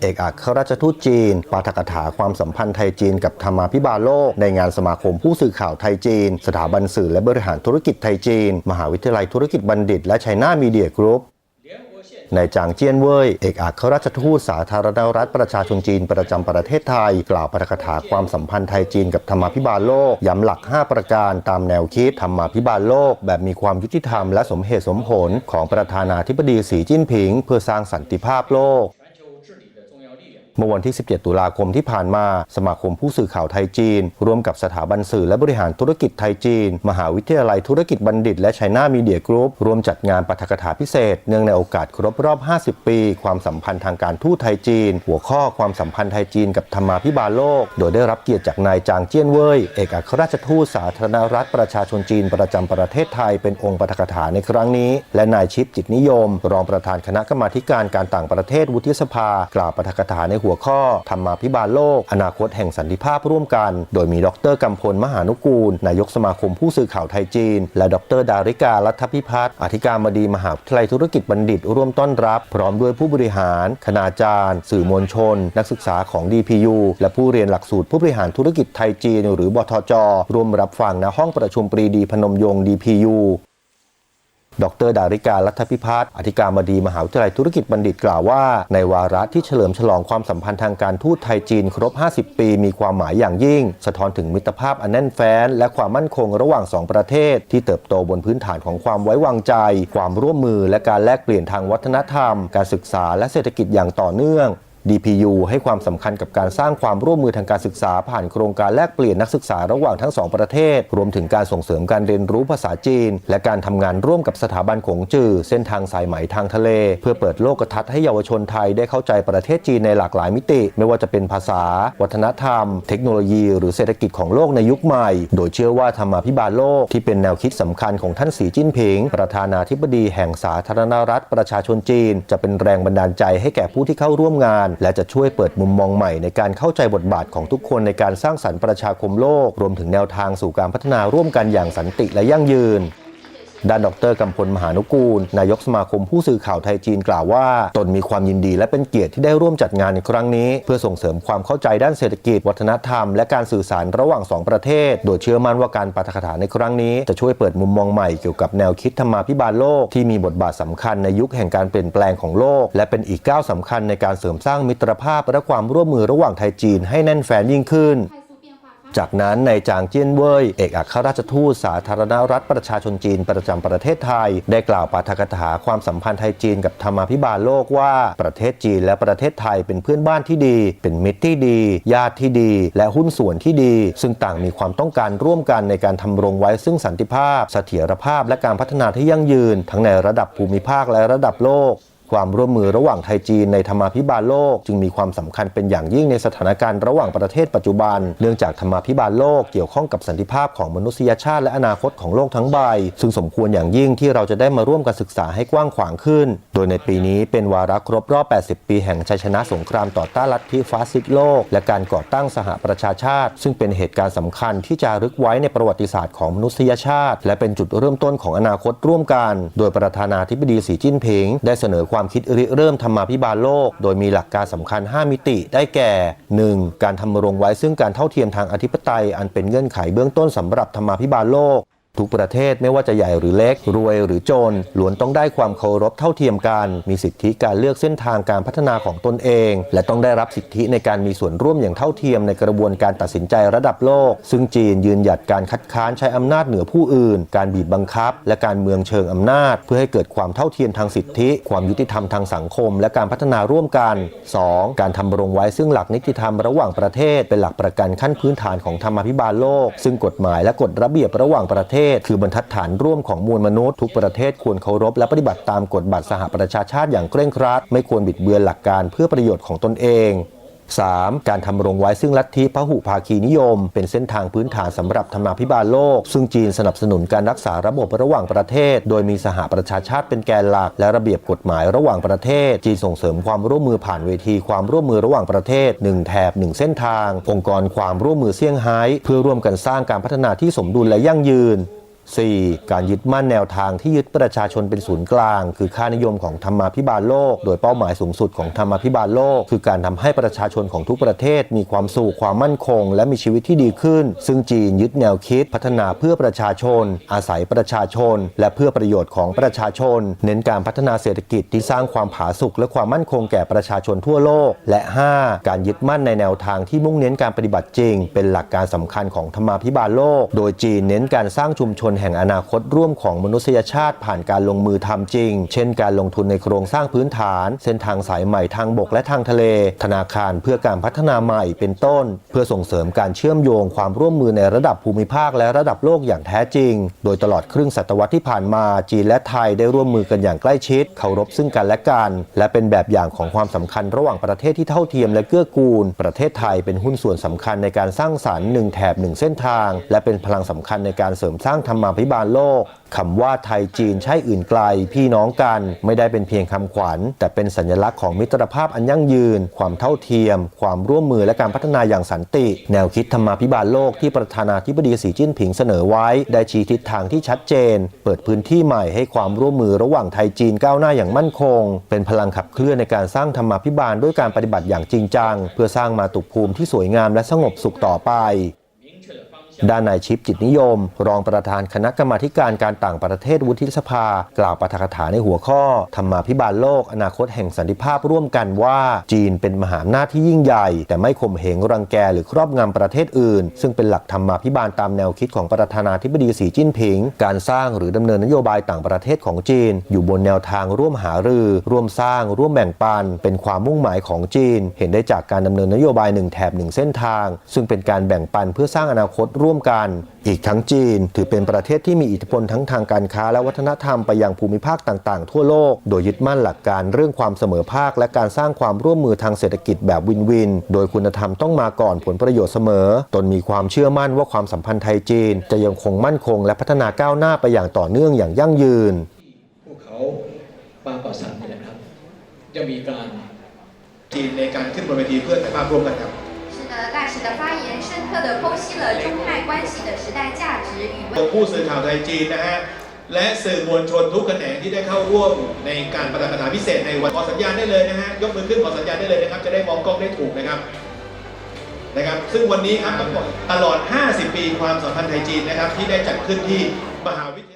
เอกอัครราชทูตจีน ปาฐกถาความสัมพันธ์ไทยจีนกับธรรมาภิบาลโลก ในงานสมาคมผู้สื่อข่าวไทยจีน สถาบันสื่อและบริหารธุรกิจไทยจีน มหาวิทยาลัยธุรกิจบัณฑิต และไชน่ามีเดียกรุ๊ป นายจางเจี้ยนเว่ยเอกอัครราชทูตสาธารณรัฐประชาชนจีนประจำประเทศไทย กล่าวปาฐกถาความสัมพันธ์ไทยจีนกับธรรมาภิบาลโลก ย้ำหลัก 5 ประการตามแนวคิดธรรมาภิบาลโลก แบบมีความยุติธรรมและสมเหตุสมผลของประธานาธิบดีสีจิ้นผิง เพื่อสร้างสันติภาพโลก เมื่อวันที่ 17 ตุลาคมที่ผ่านมา สมาคมผู้สื่อข่าวไทยจีน ร่วมกับสถาบันสื่อและบริหารธุรกิจไทยจีน มหาวิทยาลัยธุรกิจบัณฑิต และไชน่ามีเดียกรุ๊ปร่วมจัดงานปาฐกถาพิเศษ เนื่องในโอกาสครบรอบ 50 ปี ความสัมพันธ์ทางการทูตไทยจีน หัวข้อความสัมพันธ์ไทยจีนกับธรรมาภิบาลโลก โดยได้รับเกียรติจากนายจางเจี้ยนเว่ยเอกอัครราชทูตสาธารณรัฐประชาชนจีนประจำประเทศไทยเป็นองค์ปาฐกถาในครั้งนี้ และนายชิปจิตนิยม รองประธานคณะกรรมาการการต่างประเทศวุฒิสภากล่าวปาฐกถาในหัวข้อธรรมาภิบาลโลก อนาคตแห่งสันติภาพร่วมกัน โดยมีดรกำพลมหานุกูล นายกสมาคมผู้สื่อข่าวไทยจีน และดรดาริกาลัทธพิพัฒน์อธิการบดีมหาวิทยาลัยธุรกิจบัณฑิต ร่วมต้อนรับ พร้อมด้วยผู้บริหาร คณาจารย์ สื่อมวลชน นักศึกษาของ DPU และผู้เรียนหลักสูตรผู้บริหารธุรกิจไทยจีน หรือบทจร่วมรับฟังณห้องประชุมปรีดีพนมยงค์ DPU ดรดาริกาลัทธพิพัฒน์อธิการบดีมหาวิทยาลัยธุรกิจบัณฑิตกล่าวว่า ในวาระที่เฉลิมฉลองความสัมพันธ์ทางการทูตไทยจีนครบ 50 ปี มีความหมายอย่างยิ่ง สะท้อนถึงมิตรภาพอันแน่นแฟ้น และความมั่นคงระหว่างสองประเทศ ที่เติบโตบนพื้นฐานของความไว้วางใจ ความร่วมมือ และการแลกเปลี่ยนทางวัฒนธรรม การศึกษาและเศรษฐกิจอย่างต่อเนื่อง DPU ให้ความสำคัญกับการสร้างความร่วมมือทางการศึกษาผ่านโครงการแลกเปลี่ยนนักศึกษาระหว่างทั้งสองประเทศ รวมถึงการส่งเสริมการเรียนรู้ภาษาจีน และการทำงานร่วมกับสถาบันขงจื่อเส้นทางสายไหมทางทะเล เพื่อเปิดโลกทัศน์ให้เยาวชนไทยได้เข้าใจประเทศจีนในหลากหลายมิติ ไม่ว่าจะเป็นภาษา วัฒนธรรม เทคโนโลยี หรือเศรษฐกิจของโลกในยุคใหม่ โดยเชื่อว่าธรรมาภิบาลโลกที่เป็นแนวคิดสำคัญของท่านสีจิ้นผิง ประธานาธิบดีแห่งสาธารณรัฐประชาชนจีน จะเป็นแรงบันดาลใจให้แก่ผู้ที่เข้าร่วมงานและจะช่วยเปิดมุมมองใหม่ในการเข้าใจบทบาทของทุกคนในการสร้างสรรค์ประชาคมโลก รวมถึงแนวทางสู่การพัฒนาร่วมกันอย่างสันติและยั่งยืน ด้านดรกำพลมหานุกูล นายกสมาคมผู้สื่อข่าวไทยจีนกล่าวว่า ตนมีความยินดีและเป็นเกียรติที่ได้ร่วมจัดงานในครั้งนี้ เพื่อส่งเสริมความเข้าใจด้านเศรษฐกิจ วัฒนธรรม และการสื่อสารระหว่างสองประเทศ โดยเชื่อมั่นว่าการปาฐกถาในครั้งนี้ จะช่วยเปิดมุมมองใหม่เกี่ยวกับแนวคิดธรรมาภิบาลโลกที่มีบทบาทสำคัญในยุคแห่งการเปลี่ยนแปลงของโลก และเป็นอีกก้าวสำคัญในการเสริมสร้างมิตรภาพ และความร่วมมือระหว่างไทยจีนให้แน่นแฟ้นยิ่งขึ้น จากนั้นนายจางเจี้ยนเว่ยเอกอัครราชทูตสาธารณรัฐประชาชนจีนประจำประเทศไทย ได้กล่าวปาฐกถาความสัมพันธ์ไทยจีนกับธรรมาภิบาลโลกว่าประเทศจีนและประเทศไทยเป็นเพื่อนบ้านที่ดี เป็นมิตรที่ดี ญาติที่ดี และหุ้นส่วนที่ดี ซึ่งต่างมีความต้องการร่วมกันในการทำรงไว้ซึ่งสันติภาพ เสถียรภาพและการพัฒนาที่ยั่งยืน ทั้งในระดับภูมิภาคและระดับโลก ความร่วมมือระหว่างไทยจีนในธรรมาภิบาลโลก จึงมีความสำคัญเป็นอย่างยิ่งในสถานการณ์ระหว่างประเทศปัจจุบัน เนื่องจากธรรมาภิบาลโลกเกี่ยวข้องกับสันติภาพของมนุษยชาติและอนาคตของโลกทั้งใบ ซึ่งสมควรอย่างยิ่งที่เราจะได้มาร่วมกันศึกษาให้กว้างขวางขึ้น โดยในปีนี้เป็นวาระครบรอบ 80 ปีแห่งชัยชนะสงครามต่อต้านลัทธิฟาสซิสต์โลก และการก่อตั้งสหประชาชาติ ซึ่งเป็นเหตุการณ์สำคัญที่จะรึกไว้ในประวัติศาสตร์ของมนุษยชาติ และเป็นจุดเริ่มต้นของอนาคตร่วมกัน โดยประธานาธิบดีสีจิ้นผิง ได้เสนอความคิดริเริ่มธรรมาภิบาลโลก โดยมีหลักการสำคัญ 5 มิติได้แก่ 1. การทำรงไว้ซึ่งการเท่าเทียมทางอธิปไตย อันเป็นเงื่อนไขเบื้องต้นสำหรับธรรมาภิบาลโลก ทุกประเทศไม่ว่าจะใหญ่หรือเล็ก รวยหรือจนล้วนต้องได้ความเคารพเท่าเทียมกัน มีสิทธิการเลือกเส้นทางการพัฒนาของตนเอง และต้องได้รับสิทธิในการมีส่วนร่วมอย่างเท่าเทียมในกระบวนการตัดสินใจระดับโลก ซึ่งจีนยืนหยัดการคัดค้านใช้อำนาจเหนือผู้อื่น การบีบบังคับ และการเมืองเชิงอำนาจ เพื่อให้เกิดความเท่าเทียมทางสิทธิ ความยุติธรรมทางสังคม และการพัฒนาร่วมกัน 2. การทำรงไว้ซึ่งหลักนิติธรรมระหว่างประเทศเป็นหลักประกันขั้นพื้นฐานของธรรมาภิบาลโลก ซึ่งกฎหมายและกฎระเบียบระหว่างประเทศคือบรรทัดฐานร่วมของมวลมนุษย์ทุกประเทศควรเคารพและปฏิบัติตามกฎบัตรสหประชาชาติอย่างเคร่งครัด ไม่ควรบิดเบือนหลักการเพื่อประโยชน์ของตนเอง 3. การทำรงไว้ซึ่งลัทธิพหุภาคีนิยม เป็นเส้นทางพื้นฐานสำหรับธรรมาภิบาลโลก ซึ่งจีนสนับสนุนการรักษาระบบระหว่างประเทศ โดยมีสหประชาชาติเป็นแกนหลัก และระเบียบกฎหมายระหว่างประเทศ จีนส่งเสริมความร่วมมือผ่านเวทีความร่วมมือระหว่างประเทศ 1 แถบ 1 เส้นทาง องค์กรความร่วมมือเซี่ยงไฮ้เพื่อร่วมกันสร้างการพัฒนาที่สมดุลและยั่งยืน 4. การยึดมั่นแนวทางที่ยึดประชาชนเป็นศูนย์กลาง คือค่านิยมของธรรมาภิบาลโลก โดยเป้าหมายสูงสุดของธรรมาภิบาลโลก คือการทำให้ประชาชนของทุกประเทศ มีความสุขความมั่นคง และมีชีวิตที่ดีขึ้น ซึ่งจีนยึดแนวคิดพัฒนาเพื่อประชาชน อาศัยประชาชน และเพื่อประโยชน์ของประชาชน เน้นการพัฒนาเศรษฐกิจที่สร้างความผาสุกและความมั่นคงแก่ประชาชนทั่วโลก และ 5. การยึดมั่นในแนวทางที่มุ่งเน้นการปฏิบัติจริง เป็นหลักการสำคัญของธรรมาภิบาลโลก โดยจีนเน้นการสร้างชุมชนแห่งอนาคตร่วมของมนุษยชาติผ่านการลงมือทำจริง เช่นการลงทุนในโครงสร้างพื้นฐาน เส้นทางสายใหม่ทางบกและทางทะเล ธนาคารเพื่อการพัฒนาใหม่เป็นต้น เพื่อส่งเสริมการเชื่อมโยงความร่วมมือในระดับภูมิภาคและระดับโลกอย่างแท้จริง โดยตลอดครึ่งศตวรรษที่ผ่านมาจีนและไทยได้ร่วมมือกันอย่างใกล้ชิด เคารพซึ่งกันและกัน และเป็นแบบอย่างของความสำคัญระหว่างประเทศที่เท่าเทียมและเกื้อกูล ประเทศไทยเป็นหุ้นส่วนสำคัญในการสร้างสรรค์หนึ่งแถบหนึ่งเส้นทาง และเป็นพลังสำคัญในการเสริมสร้างธรรมาภิบาลโลกคำว่าไทยจีนใช่อื่นไกล พี่น้องกันไม่ได้เป็นเพียงคำขวัญ แต่เป็นสัญลักษณ์ของมิตรภาพอันยั่งยืน ความเท่าเทียม ความร่วมมือและการพัฒนาอย่างสันติ แนวคิดธรรมาภิบาลโลกที่ประธานาธิบดีสีจิ้นผิงเสนอไว้ ได้ชี้ทิศทางที่ชัดเจน เปิดพื้นที่ใหม่ให้ความร่วมมือระหว่างไทยจีนก้าวหน้าอย่างมั่นคง เป็นพลังขับเคลื่อนในการสร้างธรรมาภิบาลด้วยการปฏิบัติอย่างจริงจัง เพื่อสร้างมาตุภูมิที่สวยงามและสงบสุขต่อไป ด้านนายชิปจิตนิยม รองประธานคณะกรรมาธิการการต่างประเทศวุฒิสภา กล่าวปาฐกถาในหัวข้อธรรมาภิบาลโลก อนาคตแห่งสันติภาพร่วมกันว่า จีนเป็นมหาอำนาจที่ยิ่งใหญ่ แต่ไม่ข่มเหงรังแกหรือครอบงำประเทศอื่น ซึ่งเป็นหลักธรรมาภิบาลตามแนวคิดของประธานาธิบดีสีจิ้นผิง การสร้างหรือดำเนินนโยบายต่างประเทศของจีน อยู่บนแนวทางร่วมหารือ ร่วมสร้าง ร่วมแบ่งปัน เป็นความมุ่งหมายของจีน เห็นได้จากการดำเนินนโยบายหนึ่งแถบหนึ่งเส้นทาง ซึ่งเป็นการแบ่งปันเพื่อสร้างอนาคตร่ว่วมกัน อีกทั้งจีน ถือเป็นประเทศที่มีอิทธิพลทั้งทางการค้าและวัฒนธรรมไปยังภูมิภาคต่าง ๆ ทั่วโลก โดยยึดมั่นหลักการเรื่องความเสมอภาค และการสร้างความร่วมมือทางเศรษฐกิจแบบวินวิน โดยคุณธรรมต้องมาก่อนผลประโยชน์เสมอ ตนมีความเชื่อมั่นว่าความสัมพันธ์ไทยจีน จะยังคงมั่นคง และพัฒนาก้าวหน้าไปอย่างต่อเนื่องอย่างยั่งยืนภูเขาบางปะสันนี่ยนะครับจะมีการจีนในการขึ้นบนเวทีเพื่อถ่ายภาพร่วมกันครับ 是的，大使的发言深刻地剖析了中泰关系的时代价值与未 ผู้สื่อข่าวไทยจีนนะฮะ และสื่อมวลชนทุกแขนงที่ได้เข้าร่วมในการประดับประดาพิเศษในวันขอสัญญาณได้เลยนะฮะ ยกมือขึ้นขอสัญญาณได้เลยนะครับ จะได้มองกล้องได้ถูกนะครับ นะครับ ซึ่งวันนี้ครับตลอด 50 ปีความสัมพันธ์ไทยจีนนะครับ ที่ได้จัดขึ้นที่มหาวิทยาลัย ย